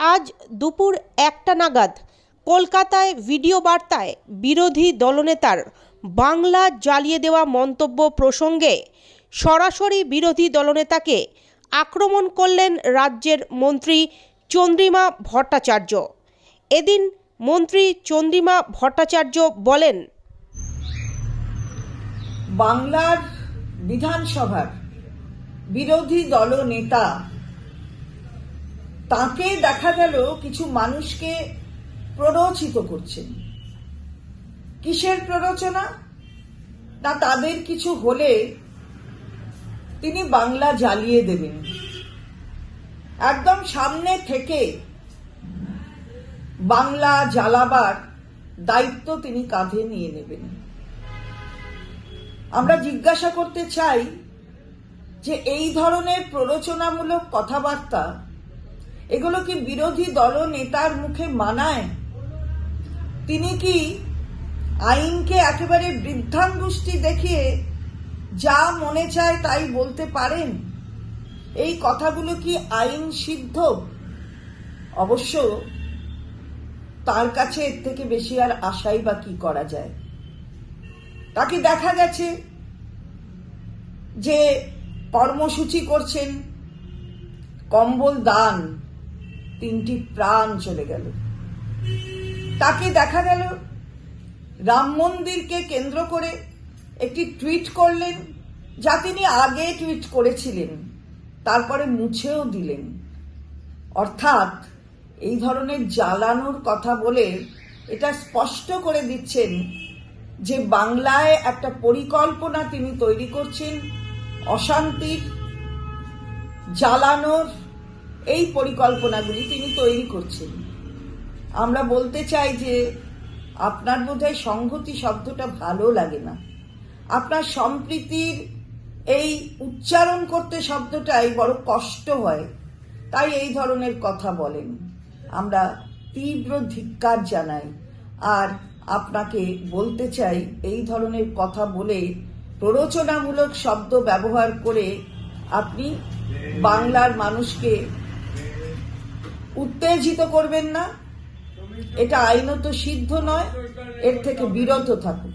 আজ দুপুর একটা নাগাদ কলকাতায় ভিডিও বার্তায় বিরোধী দলনেতার বাংলা জ্বালিয়ে দেওয়া মন্তব্য প্রসঙ্গে সরাসরি বিরোধী দলনেতাকে আক্রমণ করলেন রাজ্যের মন্ত্রী চন্দ্রিমা ভট্টাচার্য। এদিন মন্ত্রী চন্দ্রিমা ভট্টাচার্য বলেন, বাংলার বিধানসভার বিরোধী দলনেতা তাকে দেখা গেল কিছু মানুষকে প্ররোচিত করছেন কিসের প্ররোচনা? না তাদের কিছু হলে তিনি বাংলা জ্বালিয়ে দেবেন। একদম সামনে থেকে বাংলা জ্বালাবার দায়িত্ব তিনি কাঁধে নিয়ে নেবেন। আমরা জিজ্ঞাসা করতে চাই যে এই ধরনের প্ররোচনামূলক কথাবার্তা এগুলো কি বিরোধী দল নেতার মুখে মানায়? তিনি কি আইনকে একেবারে বৃদ্ধাঙ্গুষ্টি দেখিয়ে যা মনে চায় তাই বলতে পারেন? এই কথাগুলো কি আইন সিদ্ধ? অবশ্য তার কাছে এর থেকে বেশি আর আশাই বা কি করা যায়? তাকে দেখা গেছে যে কর্মসূচি করছেন কম্বল দান। তিনটি প্রাণ চলে গেল। তাকে দেখা গেল। রাম মন্দিরকে কেন্দ্র করে একটি টুইট করলেন, যা তিনি আগে টুইট করেছিলেন, তারপরে মুছেও দিলেন। অর্থাৎ এই ধরনের জ্বালানোর কথা বলে এটা স্পষ্ট করে দিচ্ছেন যে বাংলায় একটা পরিকল্পনা তিনি তৈরি করছেন, অশান্তির জ্বালানোর এই পরিকল্পনাগুলি তিনি তৈরি করছেন। আমরা বলতে চাই যে, আপনার বোধহয় সংহতি শব্দটা ভালো লাগে না। আপনার সম্প্রীতির এই উচ্চারণ করতে শব্দটাই বড় কষ্ট হয়, তাই এই ধরনের কথা বলেন। আমরা তীব্র ধিক্কার জানাই, আর আপনাকে বলতে চাই এই ধরনের কথা বলে প্ররোচনামূলক শব্দ ব্যবহার করে আপনি বাংলার মানুষকে উত্তেজিত করবেন না। এটা আইনত সিদ্ধ নয় এর থেকে বিরত থাকুন।